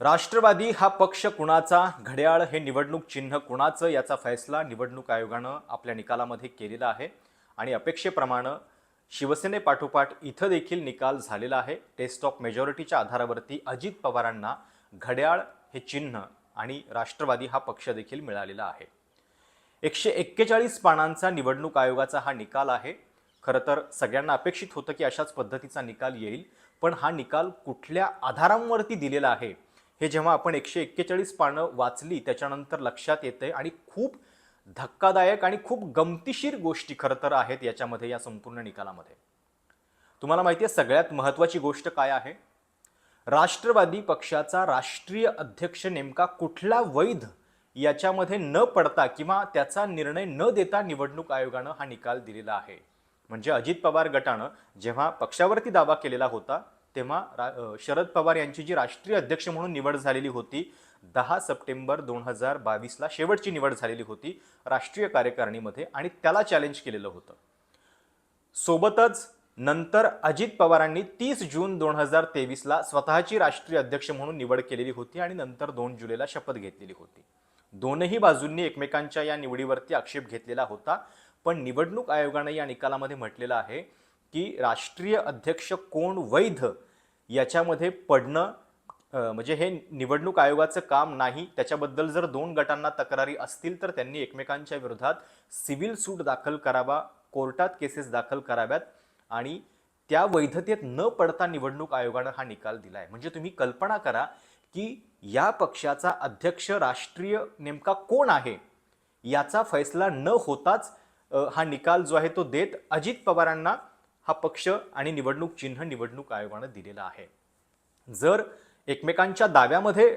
राष्ट्रवादी हा पक्ष कुणाचा? घड्याळ हे निवडणूक चिन्ह कुणाचं? याचा फैसला निवडणूक आयोगानं आपल्या निकालामध्ये केलेला आहे. आणि अपेक्षेप्रमाणे शिवसेनेपाठोपाठ इथं देखील निकाल झालेला आहे. टेस्ट ऑफ मेजॉरिटीच्या आधारावरती अजित पवारांना घड्याळ हे चिन्ह आणि राष्ट्रवादी हा पक्ष देखील मिळालेला आहे. एकशे एक्केचाळीस पानांचा निवडणूक आयोगाचा हा निकाल आहे. खरं तर सगळ्यांना अपेक्षित होतं की अशाच पद्धतीचा निकाल येईल. पण हा निकाल कुठल्या आधारांवरती दिलेला आहे? हे जेव्हा आपण एकशे एक्केचाळीस पानं वाचली त्याच्यानंतर लक्षात येते आणि खूप धक्कादायक आणि खूप गमतीशीर गोष्टी खरं तर आहेत याच्यामध्ये या संपूर्ण निकालामध्ये. तुम्हाला माहिती आहे सगळ्यात महत्त्वाची गोष्ट काय आहे? राष्ट्रवादी पक्षाचा राष्ट्रीय अध्यक्ष नेमका कुठला वैध याच्यामध्ये न पडता किंवा त्याचा निर्णय न देता निवडणूक आयोगानं हा निकाल दिलेला आहे. म्हणजे अजित पवार गटानं जेव्हा पक्षावरती दावा केलेला होता तेव्हा रा- शरद पवार यांची जी राष्ट्रीय अध्यक्ष म्हणून निवड झालेली होती दहा सप्टेंबर दोन हजार बावीसला शेवटची निवड झालेली होती राष्ट्रीय कार्यकारिणीमध्ये आणि त्याला चॅलेंज केलेलं होतं. सोबतच नंतर अजित पवारांनी तीस जून दोन हजार तेवीसला स्वतःची राष्ट्रीय अध्यक्ष म्हणून निवड केलेली होती आणि नंतर दोन जुलैला शपथ घेतलेली होती. दोनही बाजूंनी एकमेकांच्या या निवडीवरती आक्षेप घेतलेला होता पण निवडणूक आयोगाने या निकालामध्ये म्हटलेलं आहे की राष्ट्रीय अध्यक्ष कोण वैध याच्यामध्ये पडणं म्हणजे हे निवडणूक आयोगाचं काम नाही. त्याच्याबद्दल जर दोन गटांना तक्रारी असतील तर त्यांनी एकमेकांच्या विरोधात सिव्हिल सूट दाखल करावा कोर्टात केसेस दाखल कराव्यात आणि त्या वैधतेत न पडता निवडणूक आयोगानं हा निकाल दिला आहे म्हणजे तुम्ही कल्पना करा की या पक्षाचा अध्यक्ष राष्ट्रीय नेमका कोण आहे? याचा फैसला न होताच हा निकाल जो आहे तो देत अजित पवारांना हा पक्ष आणि निवडणूक चिन्ह निवडणूक आयोगानं दिलेलं आहे. जर एकमेकांच्या दाव्यामध्ये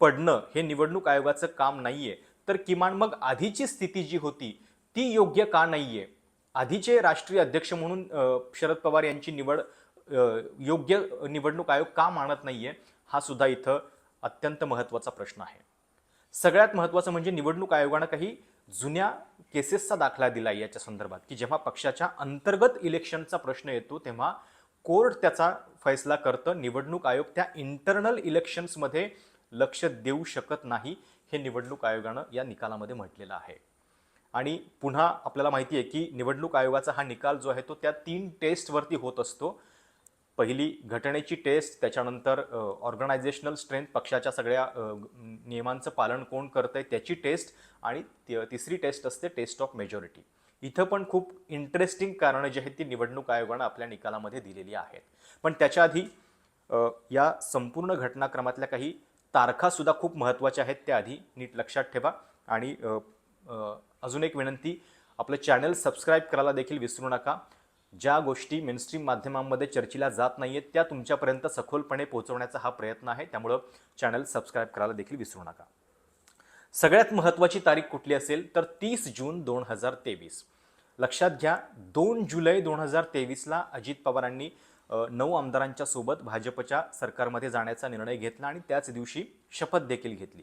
पडणं हे निवडणूक आयोगाचं काम नाहीये तर किमान मग आधीची स्थिती जी होती ती योग्य का नाहीये? आधीचे राष्ट्रीय अध्यक्ष म्हणून शरद पवार यांची निवड योग्य निवडणूक आयोग का मानत नाहीये हा सुद्धा इथं अत्यंत महत्त्वाचा प्रश्न आहे. सगळ्यात महत्त्वाचं म्हणजे निवडणूक आयोगानं काही जुन्या केसेसचा दाखला दिला याच्या संदर्भात की जेव्हा पक्षाच्या अंतर्गत इलेक्शनचा प्रश्न येतो तेव्हा कोर्ट त्याचा फैसला करतं. निवडणूक आयोग त्या इंटरनल इलेक्शन्समध्ये लक्ष देऊ शकत नाही हे निवडणूक आयोगानं या निकालामध्ये म्हटलेलं आहे. आणि पुन्हा आपल्याला माहिती आहे की निवडणूक आयोगाचा हा निकाल जो आहे तो त्या तीन टेस्टवरती होत असतो. पहिली घटनेची टेस्ट त्याच्यानंतर ऑर्गनायझेशनल स्ट्रेंथ पक्षाच्या सगळ्या नियमांचं पालन कोण करतंय त्याची टेस्ट आणि तिसरी टेस्ट असते टेस्ट ऑफ मेजॉरिटी इथं पण खूप इंटरेस्टिंग कारणं जी आहेत ती निवडणूक आयोगानं आपल्या निकालामध्ये दिलेली आहेत. पण त्याच्या आधी या संपूर्ण घटनाक्रमातल्या काही तारखासुद्धा खूप महत्त्वाच्या आहेत त्या आधी नीट लक्षात ठेवा. आणि अजून एक विनंती आपलं चॅनल सबस्क्राईब करायला देखील विसरू नका. ज्या गोष्टी मेनस्ट्रीम माध्यमांमध्ये चर्चेला जात नाही आहेत त्या तुमच्यापर्यंत सखोलपणे पोहोचवण्याचा हा प्रयत्न आहे. त्यामुळं चॅनल सबस्क्राईब करायला देखील विसरू नका. सगळ्यात महत्त्वाची तारीख कुठली असेल? तर तीस जून दोन हजार तेवीस. लक्षात घ्या दोन जुलै दोन हजार तेवीसला अजित पवारांनी नऊ आमदारांच्या सोबत भाजपच्या सरकारमध्ये जाण्याचा निर्णय घेतला आणि त्याच दिवशी शपथ देखील घेतली.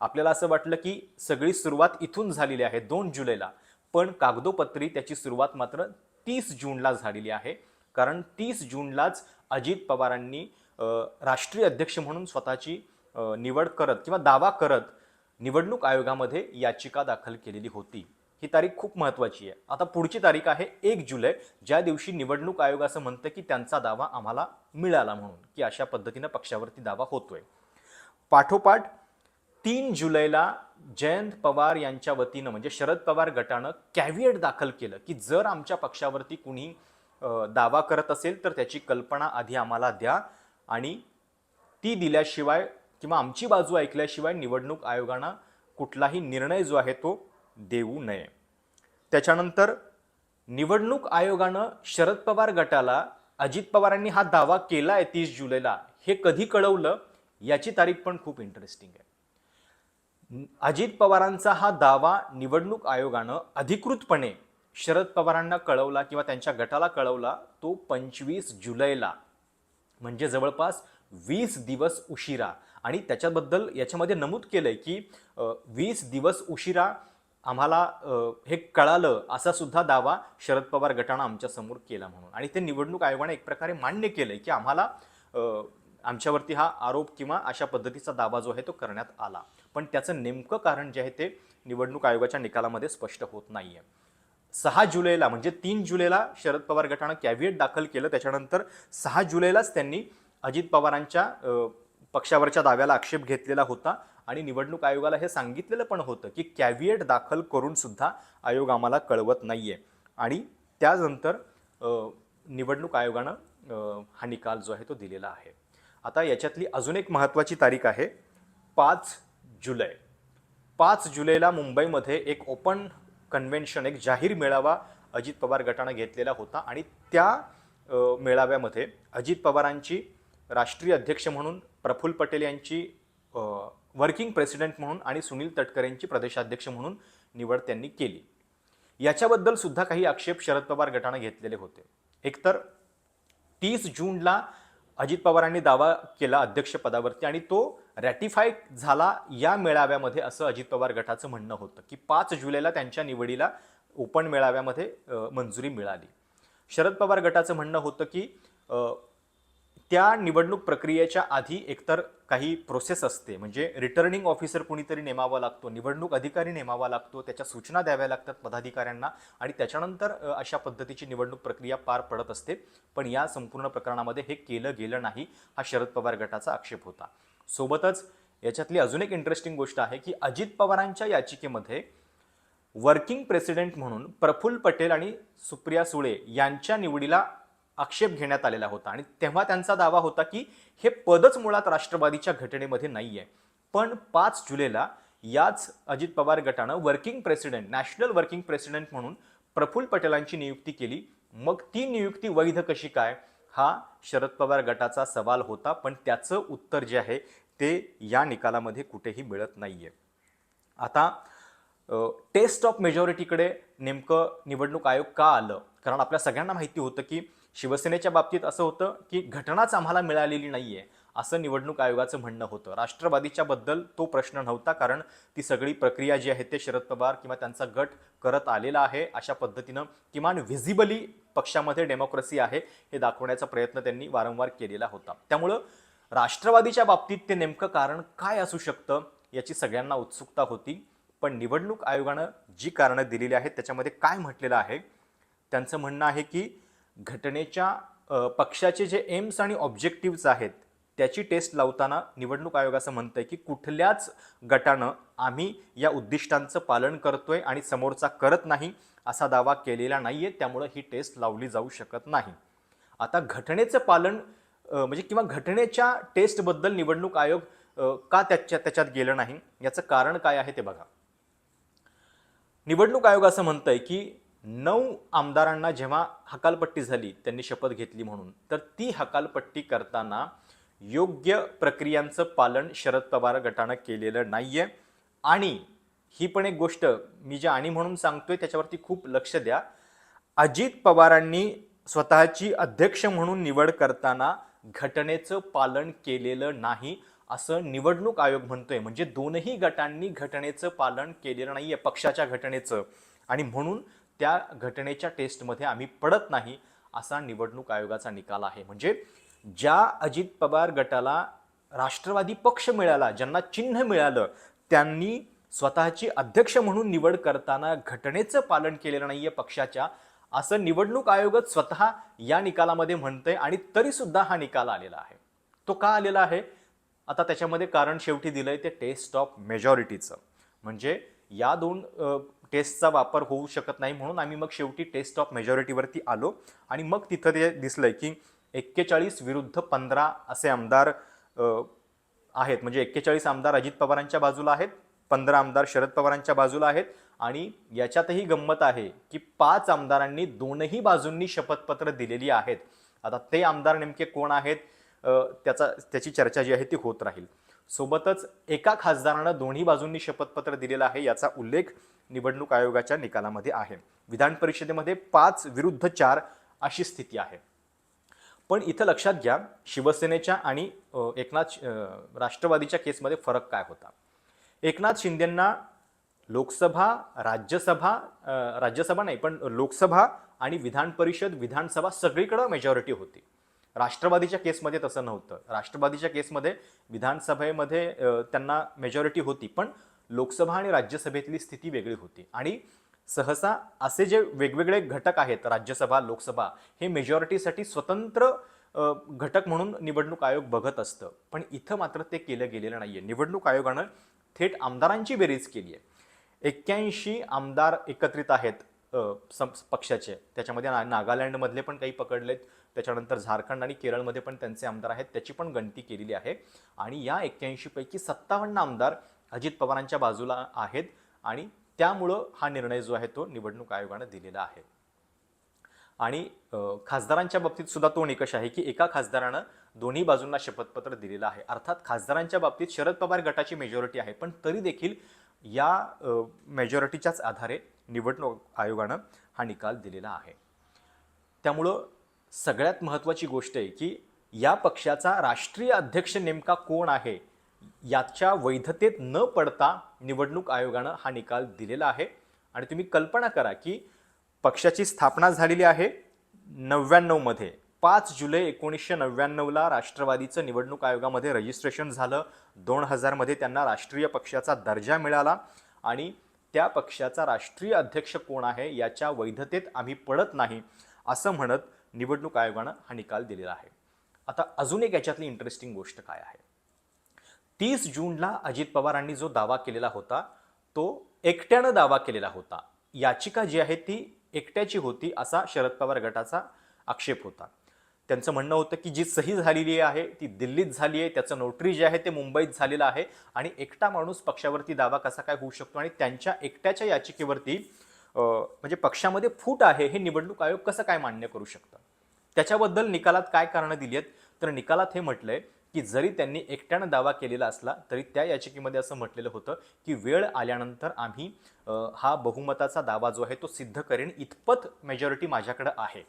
आपल्याला असं वाटलं की सगळी सुरुवात इथून झालेली आहे दोन जुलैला. पण कागदोपत्री त्याची सुरुवात मात्र तीस जूनला झालेली आहे. कारण तीस जूनलाच अजित पवारांनी राष्ट्रीय अध्यक्ष म्हणून स्वतःची निवड करत किंवा दावा करत निवडणूक आयोगामध्ये याचिका दाखल केलेली होती. ही तारीख खूप महत्त्वाची आहे. आता पुढची तारीख आहे एक जुलै. ज्या दिवशी निवडणूक आयोग असं म्हणतं की त्यांचा दावा आम्हाला मिळाला म्हणून की अशा पद्धतीनं पक्षावरती दावा होतोय. पाठोपाठ तीन जुलैला जयंत पवार यांच्या वतीनं म्हणजे शरद पवार गटानं कॅव्हिएट दाखल केलं की जर आमच्या पक्षावरती कुणी दावा करत असेल तर त्याची कल्पना आधी आम्हाला द्या आणि ती दिल्याशिवाय किंवा आमची बाजू ऐकल्याशिवाय निवडणूक आयोगानं कुठलाही निर्णय जो आहे तो देऊ नये. त्याच्यानंतर निवडणूक आयोगानं शरद पवार गटाला अजित पवारांनी हा दावा केला आहे तीस जुलैला हे कधी कळवलं याची तारीख पण खूप इंटरेस्टिंग आहे. अजित पवारांचा हा दावा निवडणूक आयोगानं अधिकृतपणे शरद पवारांना कळवला किंवा त्यांच्या गटाला कळवला तो पंचवीस जुलैला. म्हणजे जवळपास वीस दिवस उशिरा. आणि त्याच्याबद्दल याच्यामध्ये नमूद केलंय की वीस दिवस उशिरा आम्हाला हे कळालं असा सुद्धा दावा शरद पवार गटानं आमच्यासमोर केला म्हणून. आणि ते निवडणूक आयोगाने एक प्रकारे मान्य केलंय की आम्हाला आमच्यावरती हा आरोप किंवा अशा पद्धतीचा दावा जो आहे तो करण्यात आला. पण त्याचं नेमकं कारण जे आहे ते निवडणूक आयोगाच्या निकालामध्ये स्पष्ट होत नाही आहे सहा जुलैला म्हणजे तीन जुलैला शरद पवार गटानं कॅव्हिएट दाखल केलं. त्याच्यानंतर सहा जुलैलाच त्यांनी अजित पवारांच्या पक्षावरच्या दाव्याला आक्षेप घेतलेला होता आणि निवडणूक आयोगाला हे सांगितलेलं पण होतं की कॅव्हिएट दाखल करून सुद्धा आयोग आम्हाला कळवत नाही आहे आणि त्यानंतर निवडणूक आयोगानं हा निकाल जो आहे तो दिलेला आहे. आता याच्यातली अजून एक महत्त्वाची तारीख आहे पाच जुलै. पाच जुलैला मुंबईमध्ये एक ओपन कन्व्हेन्शन एक जाहीर मेळावा अजित पवार गटानं घेतलेला होता आणि त्या मेळाव्यामध्ये अजित पवारांची राष्ट्रीय अध्यक्ष म्हणून प्रफुल्ल पटेल यांची वर्किंग प्रेसिडेंट म्हणून आणि सुनील तटकरेंची प्रदेशाध्यक्ष म्हणून निवड त्यांनी केली. याच्याबद्दल सुद्धा काही आक्षेप शरद पवार गटानं घेतलेले होते. एकतर तीस जूनला अजित पवारांनी दावा केला अध्यक्षपदावरती आणि तो रॅटिफाय झाला या मेळाव्यामध्ये असं अजित पवार गटाचं म्हणणं होतं की पाच जुलैला त्यांच्या निवडीला ओपन मेळाव्यामध्ये मंजुरी मिळाली. शरद पवार गटाचं म्हणणं होतं की त्या निवडणूक प्रक्रियेच्या आधी एकतर काही प्रोसेस असते. म्हणजे रिटर्निंग ऑफिसर कुणीतरी नेमावा लागतो निवडणूक अधिकारी नेमावा लागतो त्याच्या सूचना द्याव्या लागतात पदाधिकाऱ्यांना आणि त्याच्यानंतर अशा पद्धतीची निवडणूक प्रक्रिया पार पडत असते. पण या संपूर्ण प्रकरणामध्ये हे केलं गेलं नाही हा शरद पवार गटाचा आक्षेप होता. सोबतच याच्यातली अजून एक इंटरेस्टिंग गोष्ट आहे की अजित पवारांच्या याचिकेमध्ये वर्किंग प्रेसिडेंट म्हणून प्रफुल्ल पटेल आणि सुप्रिया सुळे यांच्या निवडीला आक्षेप घेण्यात आलेला होता. आणि तेव्हा त्यांचा दावा होता की हे पदच मुळात राष्ट्रवादीच्या घटनेमध्ये नाही आहे पण पाच जुलैला याच अजित पवार गटानं working president national working president म्हणून प्रफुल्ल पटेलांची नियुक्ती केली. मग ती नियुक्ती वैध कशी काय? हा शरद पवार गटाचा सवाल होता पण त्याचं उत्तर जे आहे ते या निकालामध्ये कुठेही मिळत नाही आहे आता टेस्ट ऑफ मेजॉरिटीकडे नेमकं निवडणूक आयोग का आलं? कारण आपल्या सगळ्यांना माहिती होतं की शिवसेनेच्या बाबतीत असं होतं की घटनाच आम्हाला मिळालेली नाही आहे असं निवडणूक आयोगाचं म्हणणं होतं. राष्ट्रवादीच्या बद्दल तो प्रश्न नव्हता कारण ती सगळी प्रक्रिया जी आहे ते शरद पवार किंवा त्यांचा गट करत आलेला आहे अशा पद्धतीनं किमान व्हिजिबली पक्षामध्ये डेमोक्रेसी आहे हे दाखवण्याचा प्रयत्न त्यांनी वारंवार केलेला होता. त्यामुळं राष्ट्रवादीच्या बाबतीत ते नेमकं कारण काय असू शकतं याची सगळ्यांना उत्सुकता होती. पण निवडणूक आयोगानं जी कारणं दिलेली आहेत त्याच्यामध्ये काय म्हटलेलं आहे? त्यांचं म्हणणं आहे की घटनेच्या पक्षाचे जे एम्स आणि ऑब्जेक्टिव्ज आहेत त्याची टेस्ट लावताना निवडणूक आयोग असं म्हणतं आहे की कुठल्याच गटानं आम्ही या उद्दिष्टांचं पालन करतोय आणि समोरचा करत नाही असा दावा केलेला नाही आहे त्यामुळं ही टेस्ट लावली जाऊ शकत नाही. आता घटनेचं पालन म्हणजे किंवा घटनेच्या टेस्टबद्दल निवडणूक आयोग का त्याच्या त्याच्यात गेलं नाही? याचं कारण काय आहे ते बघा. निवडणूक आयोग असं म्हणतंय की नऊ आमदारांना जेव्हा हकालपट्टी झाली त्यांनी शपथ घेतली म्हणून. तर ती हकालपट्टी करताना योग्य प्रक्रियांचं पालन शरद पवार गटानं केलेलं नाही आहे आणि ही पण एक गोष्ट मी जे आणि म्हणून सांगतोय त्याच्यावरती खूप लक्ष द्या. अजित पवारांनी स्वतःची अध्यक्ष म्हणून निवड करताना घटनेचं पालन केलेलं नाही असं निवडणूक आयोग म्हणतोय. म्हणजे दोनही गटांनी घटनेचं पालन केलेलं नाही आहे पक्षाच्या घटनेचं. आणि म्हणून त्या घटनेच्या टेस्टमध्ये आम्ही पडत नाही असा निवडणूक आयोगाचा निकाल आहे. म्हणजे ज्या अजित पवार गटाला राष्ट्रवादी पक्ष मिळाला ज्यांना चिन्ह मिळालं त्यांनी स्वतःची अध्यक्ष म्हणून निवड करताना घटनेचं पालन केलेलं नाही आहे पक्षाच्या असं निवडणूक आयोगच स्वतः या निकालामध्ये म्हणतंय आणि तरीसुद्धा हा निकाल आलेला आहे. तो का आलेला आहे? आता त्याच्यामध्ये कारण शेवटी दिलं आहे ते टेस्ट ऑफ मेजॉरिटीचं. म्हणजे या दोन टेस्टचा वापर होऊ शकत नाही म्हणून आम्ही मग शेवटी टेस्ट ऑफ मेजॉरिटीवरती आलो. आणि मग तिथं ते दिसलंय की एक्केचाळीस विरुद्ध पंधरा असे आमदार आहेत. म्हणजे एक्केचाळीस आमदार अजित पवारांच्या बाजूला आहेत पंधरा आमदार शरद पवारांच्या बाजूला आहेत. आणि याच्यातही गंमत आहे की पाच आमदारांनी दोनही बाजूंनी शपथपत्र दिलेली आहेत. आता ते आमदार नेमके कोण आहेत? त्याचा त्याची चर्चा जी आहे ती होत राहील. सोबतच एका खासदारानं दोन्ही बाजूंनी शपथपत्र दिलेलं आहे याचा उल्लेख निवडणूक आयोगाच्या निकालामध्ये आहे. विधान परिषदेमध्ये पाच विरुद्ध चार अशी स्थिती आहे. पण इथं लक्षात घ्या शिवसेनेच्या आणि एकनाथ राष्ट्रवादीच्या केसमध्ये फरक काय होता? एकनाथ शिंदेंना लोकसभा राज्यसभा राज्यसभा नाही पण लोकसभा आणि विधान परिषद विधानसभा सगळीकडं मेजॉरिटी होती. राष्ट्रवादीच्या केसमध्ये तसं नव्हतं. राष्ट्रवादीच्या केसमध्ये विधानसभेमध्ये त्यांना मेजॉरिटी होती पण लोकसभा आणि राज्यसभेतली स्थिती वेगळी होती. आणि सहसा असे जे वेगवेगळे घटक आहेत राज्यसभा लोकसभा हे मेजॉरिटीसाठी स्वतंत्र घटक म्हणून निवडणूक आयोग बघत असतं. पण इथं मात्र ते केलं गेलेलं नाही आहे निवडणूक आयोगानं थेट आमदारांची बेरीज केली आहे एक्क्याऐंशी आमदार एकत्रित आहेत सम- पक्षाचे. त्याच्यामध्ये ना नागालँडमधले पण काही पकडलेत. त्याच्यानंतर झारखंड आणि केरळमध्ये पण त्यांचे आमदार आहेत त्याची पण गणती केलेली आहे. आणि या एक्क्याऐंशीपैकी सत्तावन्न आमदार अजित पवारांच्या बाजूला आहेत आणि त्यामुळं हा निर्णय जो आहे तो निवडणूक आयोगानं दिलेला आहे. आणि खासदारांच्या बाबतीत सुद्धा तो निकष आहे की एका खासदारानं दोन्ही बाजूंना शपथपत्र दिलेलं आहे. अर्थात खासदारांच्या बाबतीत शरद पवार गटाची मेजॉरिटी आहे पण तरी देखील या मेजॉरिटीच्याच आधारे निवडणूक आयोगानं हा निकाल दिलेला आहे. त्यामुळं सगळ्यात महत्त्वाची गोष्ट आहे की या पक्षाचा राष्ट्रीय अध्यक्ष नेमका कोण आहे याच्या वैधतेत न पडता निवडणूक आयोगानं हा निकाल दिलेला आहे. आणि तुम्ही कल्पना करा की पक्षाची स्थापना झालेली आहे नव्याण्णवमध्ये पाच जुलै एकोणीसशे नव्याण्णवला राष्ट्रवादीचं निवडणूक आयोगामध्ये रजिस्ट्रेशन झालं. दोन हजारमध्ये त्यांना राष्ट्रीय पक्षाचा दर्जा मिळाला. आणि त्या पक्षाचा राष्ट्रीय अध्यक्ष कोण आहे याच्या वैधतेत आम्ही पडत नाही असं म्हणत निवडणूक आयोगानं हा निकाल दिलेला आहे. आता अजून एक याच्यातली इंटरेस्टिंग गोष्ट काय आहे? तीस जूनला अजित पवारांनी जो दावा केलेला होता तो एकट्यानं दावा केलेला होता. याचिका जी आहे ती एकट्याची होती असा शरद पवार गटाचा आक्षेप होता. त्यांचं म्हणणं होतं की जी सही झालेली आहे ती दिल्लीत झाली आहे त्याचं नोटरी जे आहे ते मुंबईत झालेलं आहे आणि एकटा माणूस पक्षावरती दावा कसा काय होऊ शकतो आणि त्यांच्या एकट्याच्या याचिकेवरती म्हणजे पक्षामध्ये फूट आहे हे निवडणूक आयोग कसं काय मान्य करू शकतं? त्याच्याबद्दल निकालात काय कारणं दिली आहेत? तर निकालात हे म्हटलंय की जरी त्यांनी एकट्यानं दावा केलेला असला तरी त्या याचिकेमध्ये असं म्हटलेलं होतं की वेळ आल्यानंतर आम्ही हा बहुमताचा दावा जो आहे तो सिद्ध करेन. इतपत मेजॉरिटी माझ्याकडं आहे.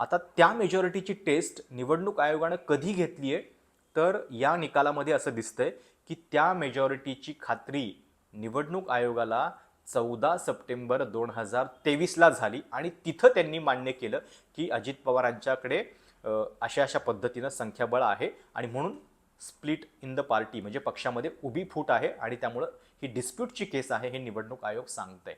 आता त्या मेजॉरिटीची टेस्ट निवडणूक आयोगानं कधी घेतली आहे? तर या निकालामध्ये असं दिसतंय की त्या मेजॉरिटीची खात्री निवडणूक आयोगाला चौदा सप्टेंबर दोन हजार तेवीसला झाली. आणि तिथं त्यांनी मान्य केलं की अजित पवारांच्याकडे अशा अशा पद्धतीनं संख्याबळ आहे आणि म्हणून स्प्लिट इन द पार्टी म्हणजे पक्षामध्ये उभी फूट आहे आणि त्यामुळं ही डिस्प्यूटची केस आहे हे निवडणूक आयोग सांगतंय.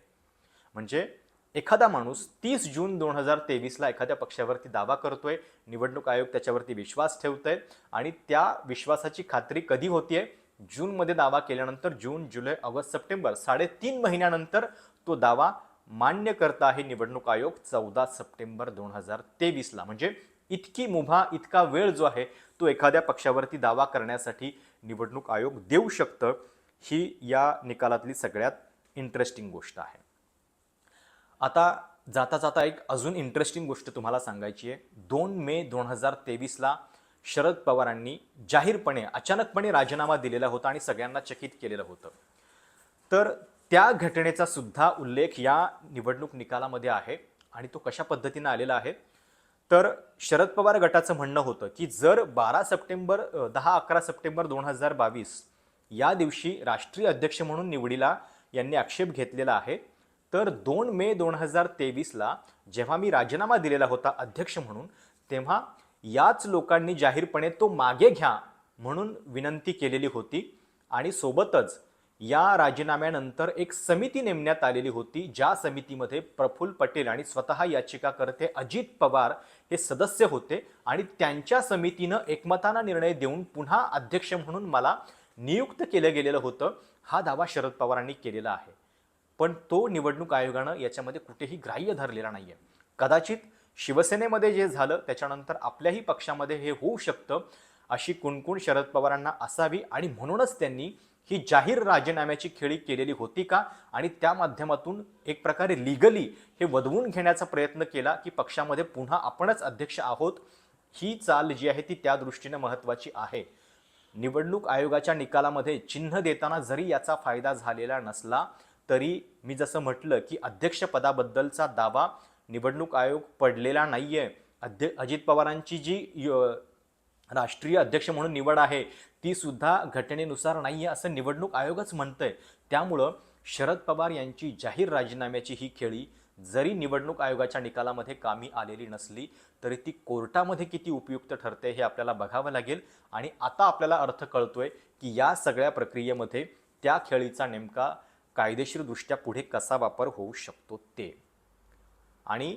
म्हणजे एखादा माणूस तीस जून दोन हजार तेवीसला एखाद्या पक्षावरती दावा करतोय निवडणूक आयोग त्याच्यावरती विश्वास ठेवतोय आणि त्या विश्वासाची खात्री कधी होतीये? जूनमध्ये दावा केल्यानंतर जून जुलै ऑगस्ट सप्टेंबर साडेतीन महिन्यानंतर तो दावा मान्य करता आहे निवडणूक आयोग चौदा सप्टेंबर दोन हजार तेवीसला. म्हणजे इतकी मुभा इतका वेळ जो आहे तो एखाद्या पक्षावरती दावा करण्यासाठी निवडणूक आयोग देऊ शकतं ही या निकालातली सगळ्यात इंटरेस्टिंग गोष्ट आहे. आता जाता जाता एक अजून इंटरेस्टिंग गोष्ट तुम्हाला सांगायची आहे. दोन मे दोन हजार तेवीसला शरद पवारांनी जाहीरपणे अचानकपणे राजीनामा दिलेला होता आणि सगळ्यांना चकित केलेलं होतं. तर त्या घटनेचा सुद्धा उल्लेख या निवडणूक निकालामध्ये आहे आणि तो कशा पद्धतीनं आलेला आहे? तर शरद पवार गटाचं म्हणणं होतं की जर बारा सप्टेंबर दहा अकरा सप्टेंबर दोन हजार बावीस या दिवशी राष्ट्रीय अध्यक्ष म्हणून निवडीला यांनी आक्षेप घेतलेला आहे तर दोन मे दोन हजार तेवीसला जेव्हा मी राजीनामा दिलेला होता अध्यक्ष म्हणून तेव्हा याच लोकांनी जाहीरपणे तो मागे घ्या म्हणून विनंती केलेली होती. आणि सोबतच या राजीनाम्यानंतर एक समिती नेमण्यात आलेली होती ज्या समितीमध्ये प्रफुल्ल पटेल आणि स्वतः याचिकाकर्ते अजित पवार हे सदस्य होते. आणि त्यांच्या समितीनं एकमतानं निर्णय देऊन पुन्हा अध्यक्ष म्हणून मला नियुक्त केलं गेलेलं होतं. हा दावा शरद पवारांनी केलेला आहे. पण तो निवडणूक आयोगानं याच्यामध्ये कुठेही ग्राह्य धरलेला नाही आहे कदाचित शिवसेनेमध्ये जे झालं त्याच्यानंतर आपल्याही पक्षामध्ये हे होऊ शकतं अशी कुणकुण शरद पवारांना असावी आणि म्हणूनच त्यांनी ही जाहीर राजीनाम्याची खेळी केलेली होती का? आणि त्या माध्यमातून एक प्रकारे लिगली हे वधवून घेण्याचा प्रयत्न केला की पक्षामध्ये पुन्हा आपणच अध्यक्ष आहोत ही चाल जी आहे ती त्या दृष्टीने महत्त्वाची आहे. निवडणूक आयोगाच्या निकालामध्ये चिन्ह देताना जरी याचा फायदा झालेला नसला तरी मी जसं म्हटलं की अध्यक्षपदाबद्दलचा दावा निवडणूक आयोग पडलेला नाही आहे अध्य अजित पवारांची जी य- राष्ट्रीय अध्यक्ष म्हणून निवड आहे ती सुद्धा घटनेनुसार आहे असं निवडणूक आयोगच म्हणतंय. त्यामुळं शरद पवार यांची जाहीर राजीनाम्याची ही खेळी जरी निवडणूक आयोगाच्या निकालामध्ये कामी आलेली नसली तरी ती कोर्टामध्ये किती उपयुक्त ठरते हे आपल्याला बघावं लागेल. आणि आता आपल्याला अर्थ कळतोय की या सगळ्या प्रक्रियेमध्ये त्या खेळीचा नेमका कायदेशीरदृष्ट्या पुढे कसा वापर होऊ शकतो ते. आणि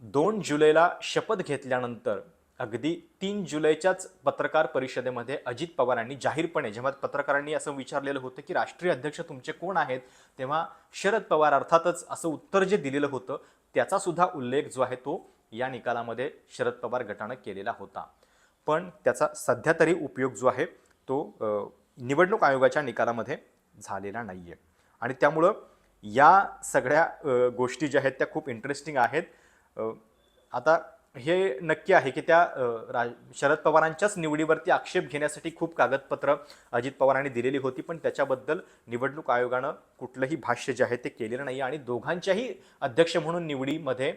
दोन जुलैला शपथ घेतल्यानंतर अगदी तीन जुलैच्याच पत्रकार परिषदेमध्ये अजित पवारांनी जाहीरपणे जेव्हा पत्रकारांनी असं विचारलेलं होतं की राष्ट्रीय अध्यक्ष तुमचे कोण आहेत तेव्हा शरद पवार अर्थातच असं उत्तर जे दिलेलं होतं त्याचा सुद्धा उल्लेख जो आहे तो या निकालामध्ये शरद पवार गटानं केलेला होता. पण त्याचा सध्या तरी उपयोग जो आहे तो निवडणूक आयोगाच्या निकालामध्ये झालेला नाही आहे आणि त्यामुळं या सगळ्या गोष्टी ज्या आहेत त्या खूप इंटरेस्टिंग आहेत. आता हे नक्की आहे की त्या रा शरद पवारांच्याच निवडीवरती आक्षेप घेण्यासाठी खूप कागदपत्र अजित पवारांनी दिलेली होती पण त्याच्याबद्दल निवडणूक आयोगानं कुठलंही भाष्य जे आहे ते केलेलं नाही आणि दोघांच्याही अध्यक्ष म्हणून निवडीमध्ये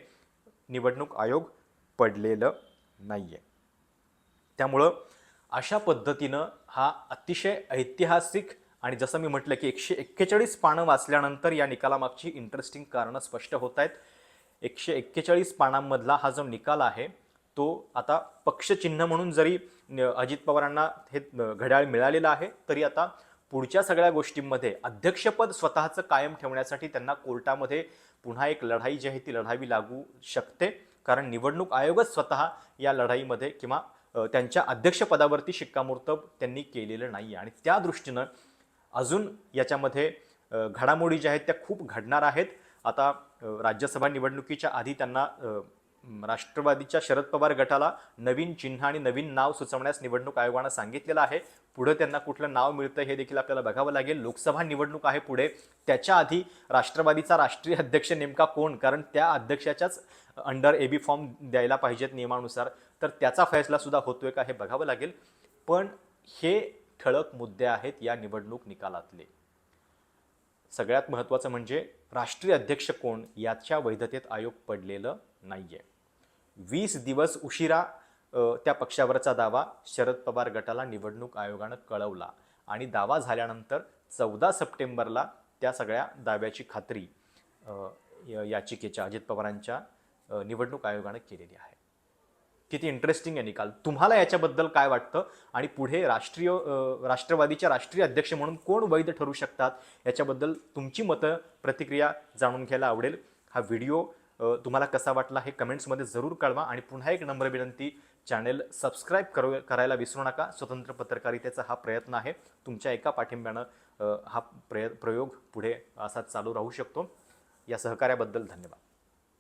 निवडणूक आयोग पडलेलं नाही आहे त्यामुळं अशा पद्धतीनं हा अतिशय ऐतिहासिक आणि जसं मी म्हटलं की एकशे एक्केचाळीस पानं वाचल्यानंतर या निकालामागची इंटरेस्टिंग कारणं स्पष्ट होत आहेत. एकशे एक्केचाळीस पानांमधला हा जो निकाल आहे तो आता पक्षचिन्ह म्हणून जरी न- अजित पवारांना हे घड्याळ मिळालेलं आहे तरी आता पुढच्या सगळ्या गोष्टींमध्ये अध्यक्षपद स्वतःचं कायम ठेवण्यासाठी त्यांना कोर्टामध्ये पुन्हा एक लढाई जी आहे ती लढावी लागू शकते. कारण निवडणूक आयोगच स्वतः या लढाईमध्ये किंवा त्यांच्या अध्यक्षपदावरती शिक्कामोर्तब त्यांनी केलेलं नाही आणि त्या दृष्टीनं अजून याच्यामध्ये घडामोडी ज्या आहेत त्या खूप घडणार आहेत. आता राज्यसभा निवडणुकीच्या आधी त्यांना राष्ट्रवादीच्या शरद पवार गटाला नवीन चिन्ह आणि नवीन नाव सुचवण्यास निवडणूक आयोगानं सांगितलेलं आहे. पुढे त्यांना कुठलं नाव मिळतं हे देखील आपल्याला बघावं लागेल. लोकसभा निवडणूक आहे पुढे. त्याच्या आधी राष्ट्रवादीचा राष्ट्रीय अध्यक्ष नेमका कोण? कारण त्या अध्यक्षाच्याच अंडर ए बी फॉर्म द्यायला पाहिजेत नियमानुसार. तर त्याचा फैसला सुद्धा होतोय का हे बघावं लागेल. पण हे ठळक मुद्दे आहेत या निवडणूक निकालातले. सगळ्यात महत्त्वाचं म्हणजे राष्ट्रीय अध्यक्ष कोण याच्या वैधतेत आयोग पडलेलं नाही आहे वीस दिवस उशिरा त्या पक्षावरचा दावा शरद पवार गटाला निवडणूक आयोगानं कळवला आणि दावा झाल्यानंतर चौदा सप्टेंबरला त्या सगळ्या दाव्याची खात्री याचिकेच्या अजित पवारांच्या निवडणूक आयोगानं केलेली आहे. किती इंटरेस्टिंग आहे निकाल. तुम्हाला याच्याबद्दल काय वाटतं? आणि पुढे राष्ट्रीय राष्ट्रवादीच्या राष्ट्रीय अध्यक्ष म्हणून कोण वैध ठरू शकतात? याच्याबद्दल तुमची मतं प्रतिक्रिया जाणून घ्यायला आवडेल. हा व्हिडिओ तुम्हाला कसा वाटला हे कमेंट्समध्ये जरूर कळवा. आणि पुन्हा एक नंबर विनंती चॅनेल सबस्क्राईब करू करायला विसरू नका. स्वतंत्र पत्रकारितेचा हा प्रयत्न आहे. तुमच्या एका पाठिंब्यानं हा प्रय प्रयोग पुढे असा चालू राहू शकतो. या सहकार्याबद्दल धन्यवाद.